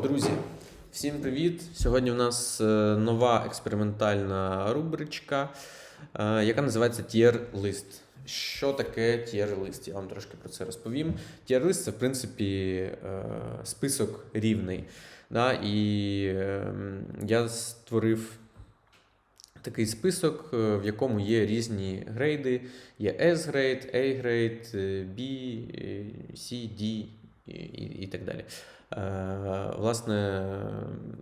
друзі! Всім привіт! Сьогодні в нас е, нова експериментальна рубричка, е, яка називається Tier-лист. Що таке tier-лист? Я вам трошки про це розповім. Tier-лист це, в принципі, е, список рівний. Да? І е, я створив такий список, в якому є різні грейди. Є S-грейд, A-грейд, B, C, D і, і так далі. Е, Власне,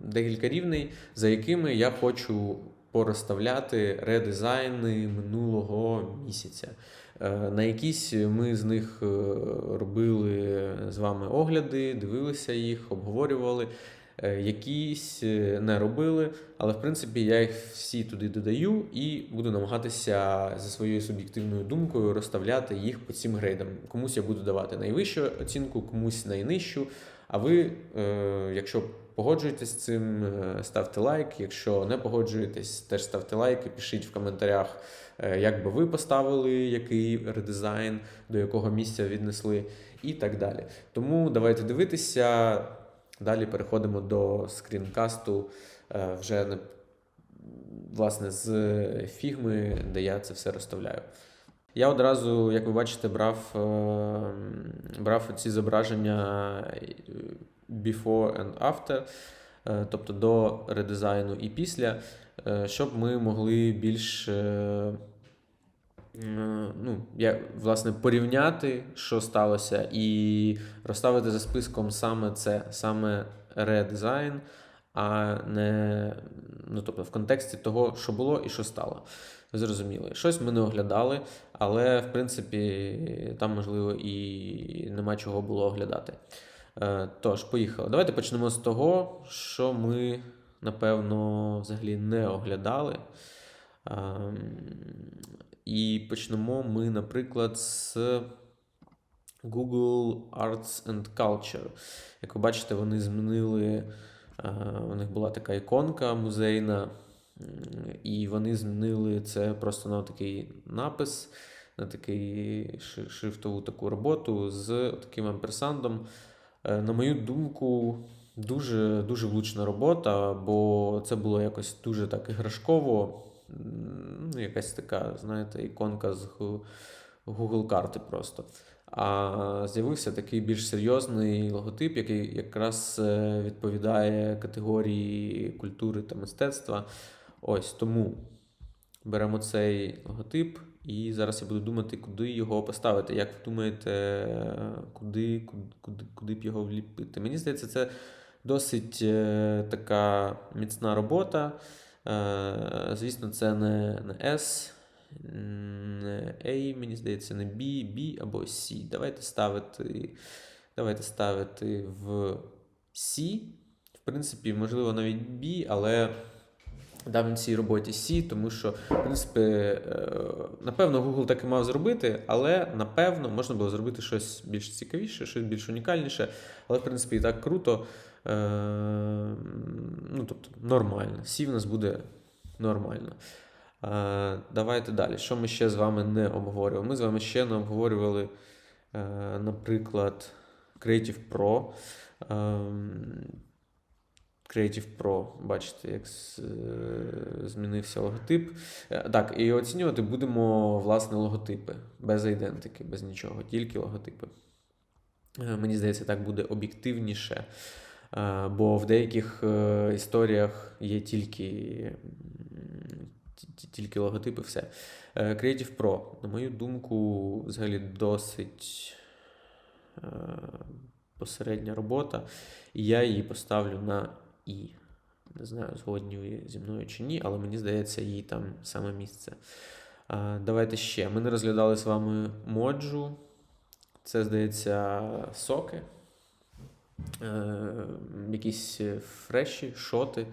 декілька рівней, за якими я хочу порозставляти редизайни минулого місяця. Е, На якісь ми з них е, робили з вами огляди, дивилися їх, обговорювали. Якісь не робили, але в принципі я їх всі туди додаю і буду намагатися за своєю суб'єктивною думкою розставляти їх по цим грейдам. Комусь я буду давати найвищу оцінку, комусь найнижчу. А ви, е, якщо погоджуєтесь з цим, е, ставте лайк. Якщо не погоджуєтесь, теж ставте лайк і пишіть в коментарях, е, як би ви поставили, який редизайн, до якого місця віднесли, і так далі. Тому давайте дивитися. Далі переходимо до скрінкасту вже власне з фігми, де я це все розставляю. Я одразу, як ви бачите, брав, е, брав ці зображення е, before and after, е, тобто до редизайну і після, щоб ми могли більш ну, я, власне, порівняти, що сталося, і розставити за списком саме це, саме редизайн, а не ну, тобто, в контексті того, що було і що стало. Ви Зрозуміли. Щось ми не оглядали, але в принципі там, можливо, і нема чого було оглядати. Е, Тож, поїхали. Давайте почнемо з того, що ми, напевно, взагалі не оглядали. Ем, І почнемо ми, наприклад, з Google Arts and Culture. Як ви бачите, вони змінили. Е, У них була така іконка музейна, і вони змінили це просто на такий напис, на такий шрифтову таку роботу з таким амперсандом. Е, На мою думку, дуже, дуже влучна робота, бо це було якось дуже так іграшково. Ну, якась така, знаєте, іконка з Google карти просто. А з'явився такий більш серйозний логотип, який якраз е, відповідає категорії культури та мистецтва. Ось тому беремо цей логотип, і зараз я буду думати, куди його поставити. Як ви думаєте, куди, куди, куди, б його вліпити? Мені здається, це досить е, така міцна робота. Е, звісно, це не, не S, A, мені здається, не B, B або C. Давайте ставити, давайте ставити в C. В принципі, можливо, навіть B, але дам цій роботі C, тому що, в принципі, е, напевно, Google так і мав зробити, але напевно можна було зробити щось більш цікавіше, щось більш унікальніше. Але, в принципі, і так круто. Е, Ну, тобто, нормально. C в нас буде нормально. Е, Давайте далі. Що ми ще з вами не обговорювали? Ми з вами ще не обговорювали, е, наприклад, Creative Pro. Ем, Creative Pro, бачите, як е, змінився логотип. Так, і оцінювати будемо власне логотипи, без айдентики, без нічого, тільки логотипи. Мені здається, так буде об'єктивніше, бо в деяких історіях є тільки, тільки логотипи, все. Е, Creative Pro, на мою думку, взагалі досить е, посередня робота, і я її поставлю на І. Не знаю, згодні зі мною чи ні, але мені здається, їй там саме місце. Е, Давайте ще. Ми не розглядали з вами моджу. Це, здається, соки. Якісь фреші, шоти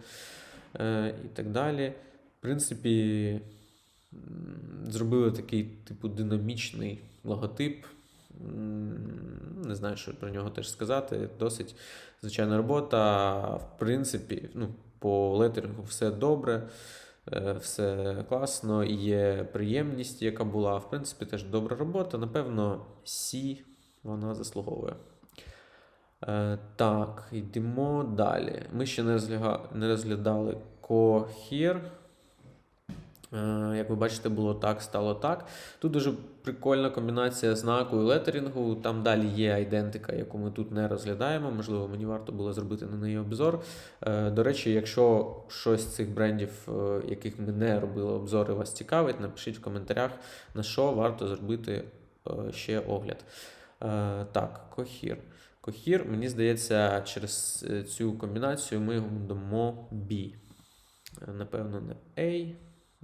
і так далі. В принципі, зробили такий, типу, динамічний логотип. Не знаю, що про нього теж сказати. Досить звичайна робота. В принципі, ну, по летерингу все добре, е, все класно, є приємність, яка була. В принципі, теж добра робота. Напевно, Сі вона заслуговує. Е, так, йдемо далі. Ми ще не, розглядали Cohere. Е, Як ви бачите, було так, стало так. Тут дуже прикольна комбінація знаку і летерінгу. Там далі є айдентика, яку ми тут не розглядаємо. Можливо, мені варто було зробити на неї обзор. Е, До речі, якщо щось з цих брендів, е, яких ми не робили обзори, вас цікавить, напишіть в коментарях, на що варто зробити ще огляд. Так, Cohere. Cohere, мені здається, через цю комбінацію ми дамо B. Напевно, не A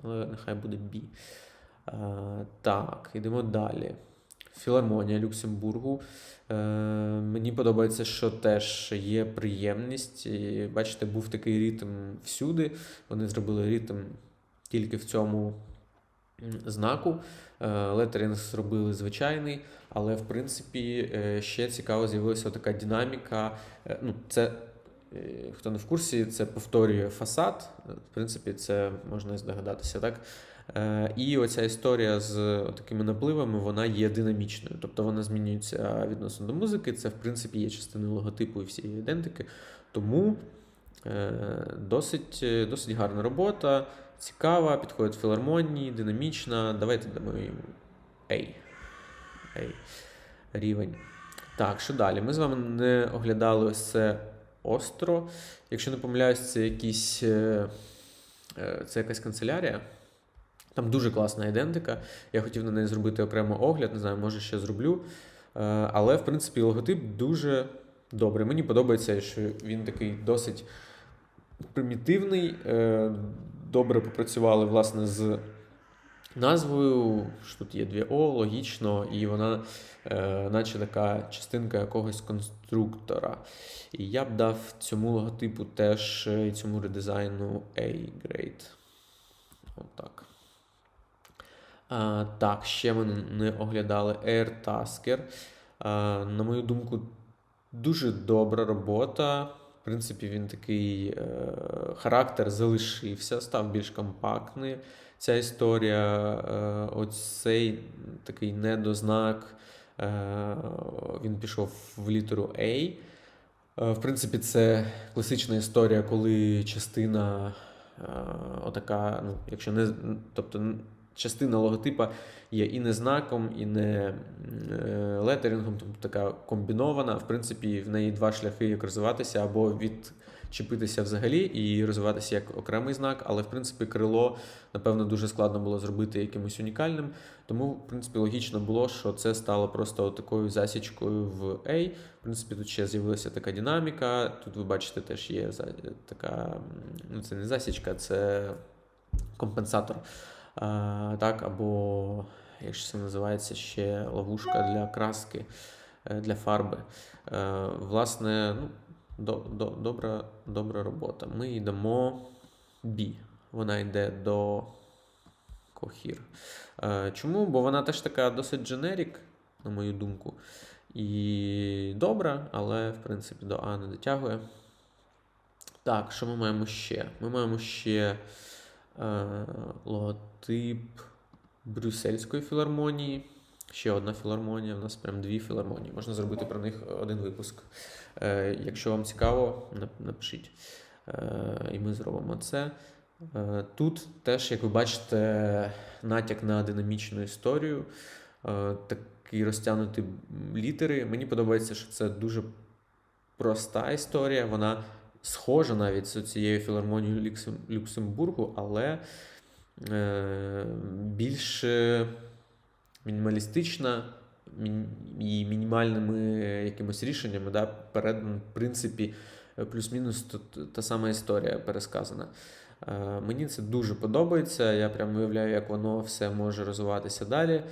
але нехай буде B. А, так, йдемо далі. Філармонія Люксембургу. Е, мені подобається, що теж є приємність. І, бачите, був такий ритм всюди. Вони зробили ритм тільки в цьому знаку. Е, зробили звичайний, але в принципі е, ще цікаво з'явилася така динаміка. Е, Ну, це Е, Хто не в курсі, це повторює фасад. В принципі, це можна здогадатися, так? Е, І оця історія з такими напливами вона є динамічною. Тобто вона змінюється відносно до музики. Це, в принципі, є частиною логотипу і всієї ідентики. Тому е, досить, досить гарна робота, цікава, підходить філармонії, динамічна. Давайте дамо їм A. A. Рівень. Так, що далі? Ми з вами не оглядали ось це остро. Якщо не помиляюсь, це якісь, е, е, це якась канцелярія. Там дуже класна ідентика. Я хотів на неї зробити окремо огляд, не знаю, може ще зроблю. Е, Але, в принципі, логотип дуже добрий. Мені подобається, що він такий досить примітивний. Добре попрацювали, власне, з назвою. що Тут є дві О, логічно, і вона, е, наче така частинка якогось конструктора. І я б дав цьому логотипу теж е, і цьому редизайну A-grade. Отак. А, так, ще ми не оглядали AirTasker. На мою думку, дуже добра робота. В принципі, він такий е, характер залишився, став більш компактний. Ця історія, е, оцей такий недознак, е, він пішов в літеру A. Е, В принципі, це класична історія, коли частина е, отака, ну, якщо не, тобто частина логотипа є і не знаком, і не е, летерингом, тобто така комбінована. В принципі, в неї два шляхи, як розвиватися, або відчепитися взагалі і розвиватися як окремий знак, але в принципі крило, напевно, дуже складно було зробити якимось унікальним. Тому, в принципі, логічно було, що це стало просто такою засічкою в A. В принципі, тут ще з'явилася така динаміка. Тут ви бачите, теж є така, ну це не засічка, це компенсатор. Так, або, якщо це називається ще ловушка для краски, е, для фарби. Е, Власне, ну, до, до, добра, добра робота. Ми їй дамо B. Вона йде до Cohere. Е, Чому? Бо вона теж така досить дженерік, на мою думку. І добра, але в принципі до А не дотягує. Так, що ми маємо ще? Ми маємо ще логотип Брюссельської філармонії. Ще одна філармонія. У нас прям дві філармонії. Можна зробити про них один випуск. Е, якщо вам цікаво, напишіть. Е, і ми зробимо це. Е, Тут теж, як ви бачите, натяк на динамічну історію, е, такі розтягнуті літери. Мені подобається, що це дуже проста історія. Вона схожа навіть з цією філармонією Люксембургу, але е, більш е, мінімалістична і мінімальними якимось рішеннями. Да, передано, в принципі, плюс-мінус та, сама історія пересказана. Е, Мені це дуже подобається. Я прям уявляю, як воно все може розвиватися далі.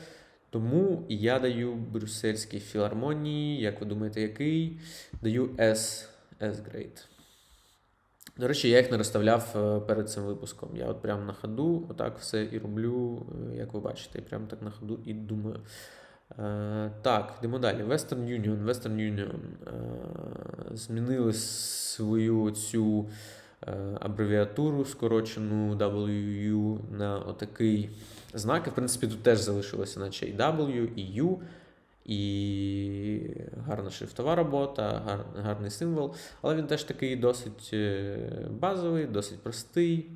Тому я даю брюссельській філармонії, як ви думаєте, який? Даю S, S grade. До речі, я їх не розставляв е, перед цим випуском. Я от прямо на ходу, отак все і роблю, е, як ви бачите, і прямо так на ходу і думаю. Е, так, йдемо далі. Western Union. Western Union е, змінили свою цю е, абревіатуру, скорочену WU на отакий знак. І, в принципі, тут теж залишилося, наче і W, і U. і гарна шрифтова робота, гар, гарний символ. Але він теж такий досить е, базовий, досить простий.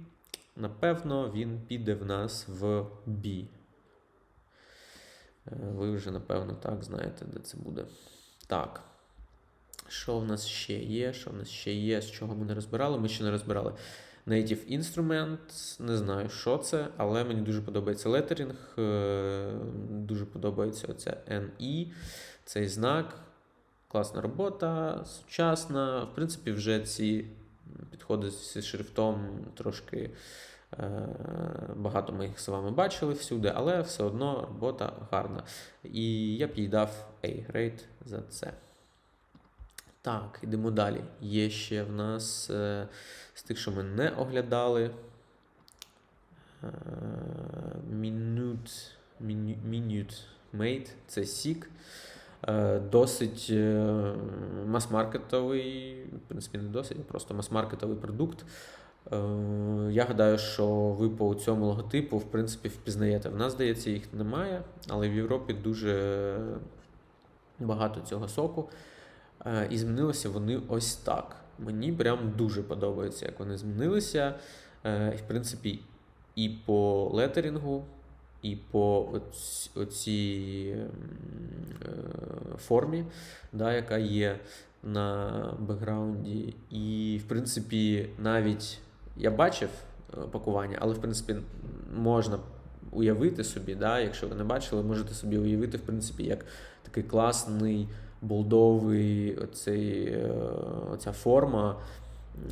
Напевно, він піде в нас в B. Е, Ви вже, напевно, так знаєте, де це буде. Так. Що в нас ще є? Що в нас ще є? З чого ми не розбирали? Ми ще не розбирали Native Instruments. Не знаю, що це, але мені дуже подобається летерінг. е, Дуже подобається оця NE, цей знак. Класна робота, сучасна. В принципі, вже ці підходи зі шрифтом трошки. е, Багато ми їх з вами бачили всюди, але все одно робота гарна. І я б їй дав A-grade за це. Так, йдемо далі. Є ще в нас е, з тих, що ми не оглядали. Е, Minute, Minu- Minute це Сік. Е, Досить е, мас-маркетовий, в принципі, не досить, а просто мас-маркетовий продукт. Е, Я гадаю, що ви по цьому логотипу, в принципі, впізнаєте. В нас, здається, їх немає, але в Європі дуже багато цього соку. Е, І змінилися вони ось так. Мені прям дуже подобається, як вони змінилися. Е, в принципі, і по летерінгу, і по оцій е, формі, да, яка є на бекграунді. І, в принципі, навіть я бачив пакування, але в принципі можна уявити собі, да, якщо ви не бачили, можете собі уявити, в принципі, як такий класний болдовий оцей, е, оця форма,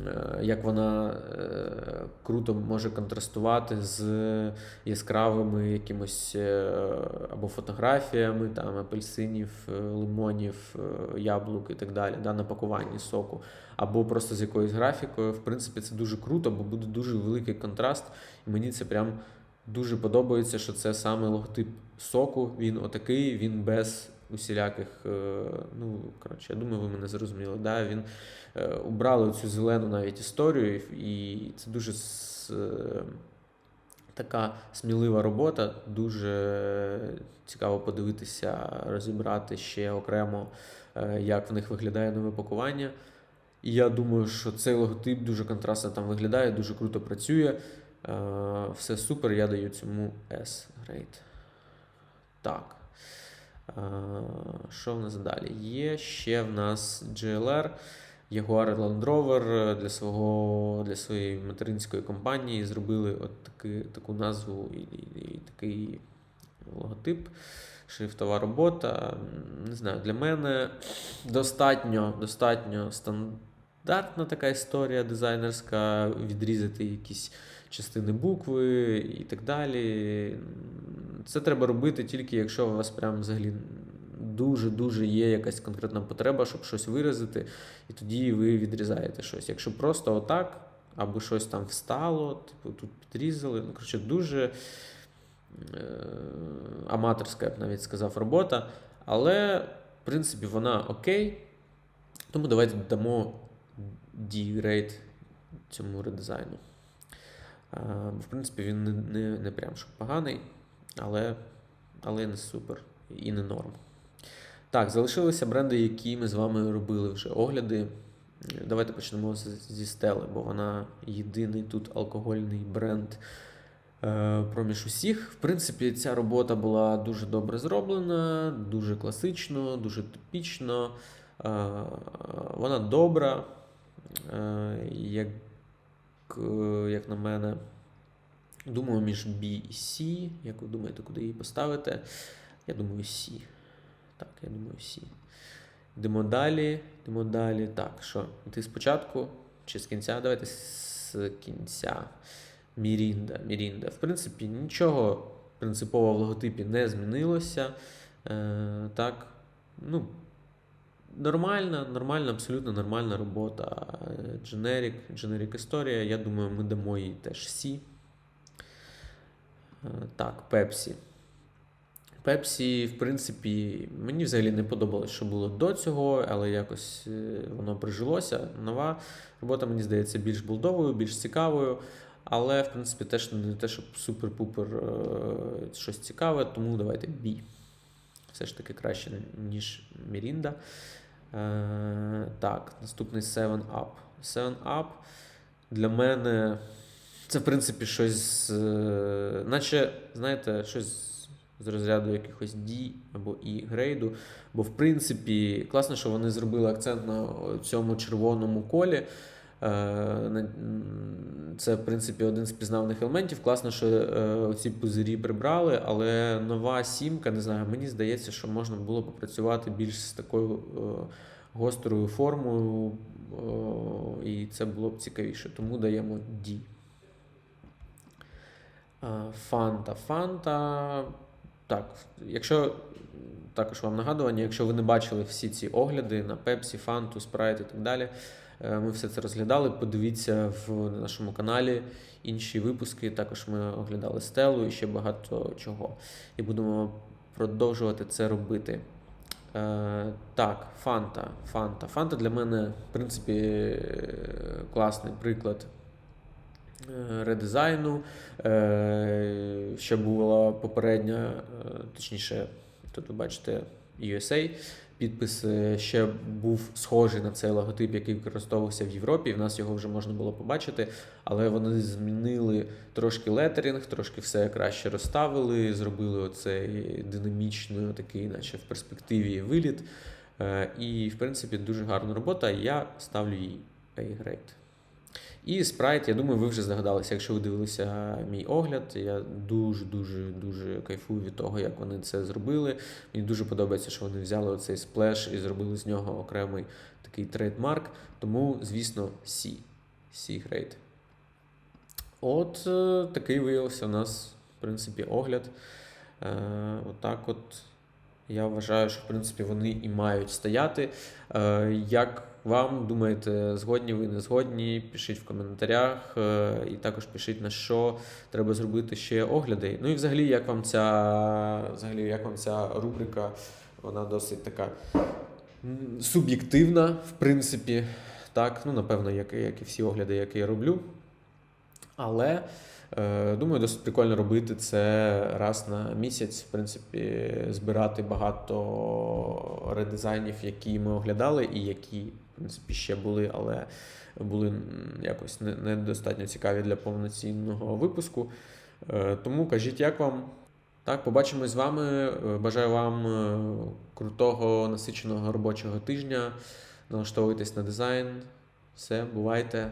е, як вона е, круто може контрастувати з яскравими якимось е, або фотографіями там, апельсинів, е, лимонів, е, яблук і так далі, да, на пакуванні соку, або просто з якоюсь графікою. В принципі, це дуже круто, бо буде дуже великий контраст. І мені це прям дуже подобається, що це саме логотип соку. Він отакий, він без усіляких. е, Ну, коротше, я думаю, ви мене зрозуміли. Да? Він е, убрали цю зелену навіть історію, і це дуже с- е, така смілива робота. Дуже цікаво подивитися, розібрати ще окремо, як в них виглядає нове пакування. І я думаю, що цей логотип дуже контрастно там виглядає, дуже круто працює. Все супер, я даю цьому S grade. Так. Е, Що в нас далі? Є ще в нас GLR, Jaguar Land Rover для, свого, для своєї материнської компанії зробили от таки, таку назву і, і, і такий логотип, шрифтова робота. Не знаю, для мене достатньо, достатньо стандартна така історія дизайнерська, відрізати якісь частини букви і так далі. Це треба робити тільки якщо у вас прям взагалі дуже-дуже є якась конкретна потреба, щоб щось виразити, і тоді ви відрізаєте щось. Якщо просто отак, або щось там встало, типу тут підрізали. Ну, коротше, дуже е, аматорська, я б навіть сказав, робота. Але, в принципі, вона окей. Тому давайте дамо D-grade цьому редизайну. В принципі, він не, не, не прям що поганий, але, але не супер і не норм. Так, залишилися бренди, які ми з вами робили вже огляди. Давайте почнемо зі стели, бо вона єдиний тут алкогольний бренд е, проміж усіх. В принципі, ця робота була дуже добре зроблена, дуже класично, дуже типічно. Е, Вона добра, як, е, як на мене. Думаю, між B і C. Як ви думаєте, куди її поставити? Я думаю, C. Так, я думаю, C. Йдемо далі. Йдемо далі. Так, що? Ти спочатку чи з кінця? Давайте з кінця. Мірінда. Мірінда. В принципі, нічого принципово в логотипі не змінилося. Е, так, ну, нормальна, нормальна, абсолютно нормальна робота. Generic, generic історія. Я думаю, ми дамо їй теж C. Е, Так, Пепсі. Пепсі, в принципі, мені взагалі не подобалось, що було до цього, але якось е, воно прижилося. Нова робота, мені здається, більш булдовою, більш цікавою. Але, в принципі, теж не те, щоб супер-пупер е, щось цікаве, тому давайте B. все ж таки краще, ніж Мірінда. Е, так, наступний 7 Up. 7 Up для мене це, в принципі, щось, е, наче, знаєте, щось з розряду якихось D або І грейду. Бо, в принципі, класно, що вони зробили акцент на цьому червоному колі. Е, Це, в принципі, один з пізнаваних елементів. Класно, що е, ці пузирі прибрали, але нова сімка, не знаю, мені здається, що можна було попрацювати більш з такою е, гострою формою, і це було б цікавіше. Тому даємо D. Фанта. Фанта. Так, якщо також вам нагадування, якщо ви не бачили всі ці огляди на Pepsi, Фанту, Sprite і так далі, ми все це розглядали. Подивіться в нашому каналі інші випуски. Також ми оглядали стелу і ще багато чого. І будемо продовжувати це робити. Е, так, Фанта. Фанта. Фанта для мене, в принципі, е, класний приклад е, редизайну. Е, Ще була попередня, е, точніше, тут ви бачите USA. Підпис е, ще був схожий на цей логотип, який використовувався в Європі. В нас його вже можна було побачити, але вони змінили трошки летерінг, трошки все краще розставили, зробили оцей динамічний, такий, наче в перспективі виліт. Е, І, в принципі, дуже гарна робота. Я ставлю їй A-grade. І спрайт, я думаю, ви вже здогадалися, якщо ви дивилися мій огляд. Я дуже дуже кайфую від того, як вони це зробили. Мені дуже подобається, що вони взяли оцей сплеш і зробили з нього окремий такий трейдмарк. Тому, звісно, grade. От е, такий виявився у нас, в принципі, огляд. Е, Отак от. Я вважаю, що в принципі вони і мають стояти. Е, Як вам думаєте, згодні ви не згодні? Пишіть в коментарях, е, і також пишіть на що треба зробити ще огляди. Ну і взагалі, як вам ця, взагалі, як вам ця рубрика? Вона досить така суб'єктивна, в принципі. Так, ну напевно, як, як і всі огляди, які я роблю. Але е, думаю, досить прикольно робити це раз на місяць. В принципі, збирати багато редизайнів, які ми оглядали, і які, принципі, ще були, але були якось недостатньо цікаві для повноцінного випуску. Е, Тому кажіть, як вам. Так, побачимось з вами. Е, Бажаю вам е, крутого насиченого робочого тижня. Налаштовуйтесь на дизайн. Все, бувайте.